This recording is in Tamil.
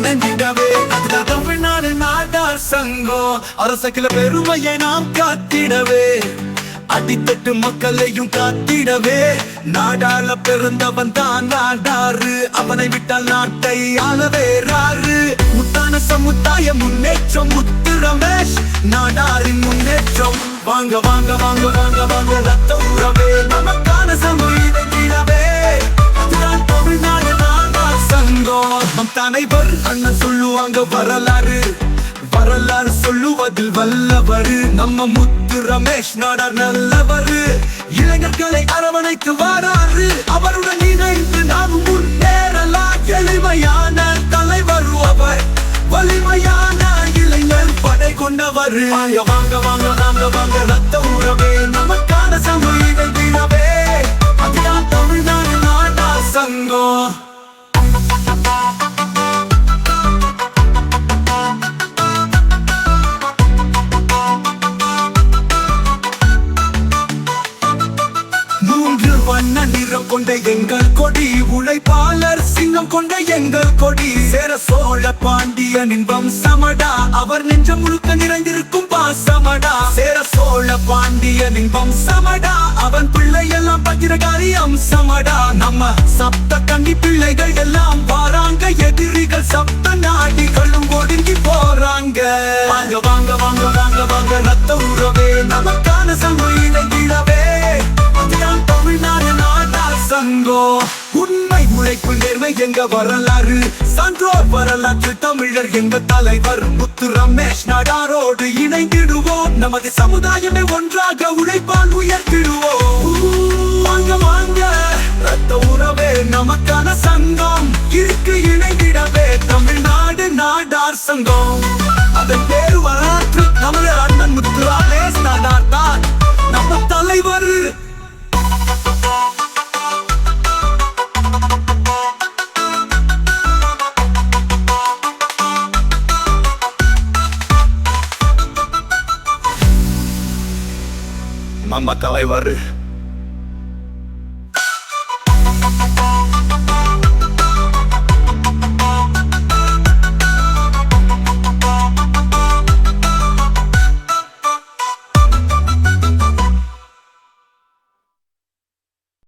நீண்ட நீண்டவே அதுதான் தமிழ்நாடு நாடார் சங்கம் அரசக்கில பெருமையை நாம் காத்திடவே. அடித்தட்டு மக்களையும் காத்திடவே. நாடால பிறந்தவன் தான் நாடாரு. அவனை விட்டால் நாட்டை ஆளவேறாரு முத்தான சமுதாய முன்னேற்றம் முத்து ரமேஷ் நாடாரின் முன்னேற்றம். வாங்க வாங்க வாங்க வாங்க வாங்க ரத்தம் உறவே நமக்கு சங்கம் நம் அண்ணன் சொல்லுவாங்க வரலாறு. வரலாறு சொல்லுவதில் வல்லவர். நம்ம முத்து ரமேஷ் நாடார் நல்லவர். இளைஞர்களை அரவணைத்து வராரு. அவருடன் இணைந்து நாம் முன்னேறலாம். எளிமையான தலைவர் அவர். வலிமையான இளைஞர் படை கொண்டவர். வாங்க வாங்க வாங்க வாங்க வாங்க. ரத்த உறவே நமக்கான சமூக வண்ண நிறம் கொண்ட எங்கள் கொடி உழைப்பாளர் சிங்கம் கொண்ட எங்கள் கொடி. சேர சோழ பாண்டிய நின்பம் சமடா அவர் நெஞ்சம் முழுக்க நிறைந்திருக்கும் பாசமடா. சேர சோழ பாண்டிய நின்பம் சமடா அவன் பிள்ளை எல்லாம் பத்திரகாரி அம்சமடா. நம்ம சப்த கண்டி பிள்ளைகள் எல்லாம் வாராங்க எதிரிகள் சப்த நாடிகளும் உழைப்பு நேர்மை எங்க வரலாறு? சான்றோர் வரலாற்று தமிழர் எங்க தலைவர்? முத்து ரமேஷ் நாடாரோடு இணைந்திடுவோம். நமது சமுதாயமே ஒன்றாக உழைப்பால் உயர்த்திடுவோம். வாங்க வாங்க ரத்த உறவே நமக்கான சங்கம். இருக்கு இணைந்திடவே தமிழ்நாடு நாடார் சங்கம். அதன் நம்ம தலைவர்.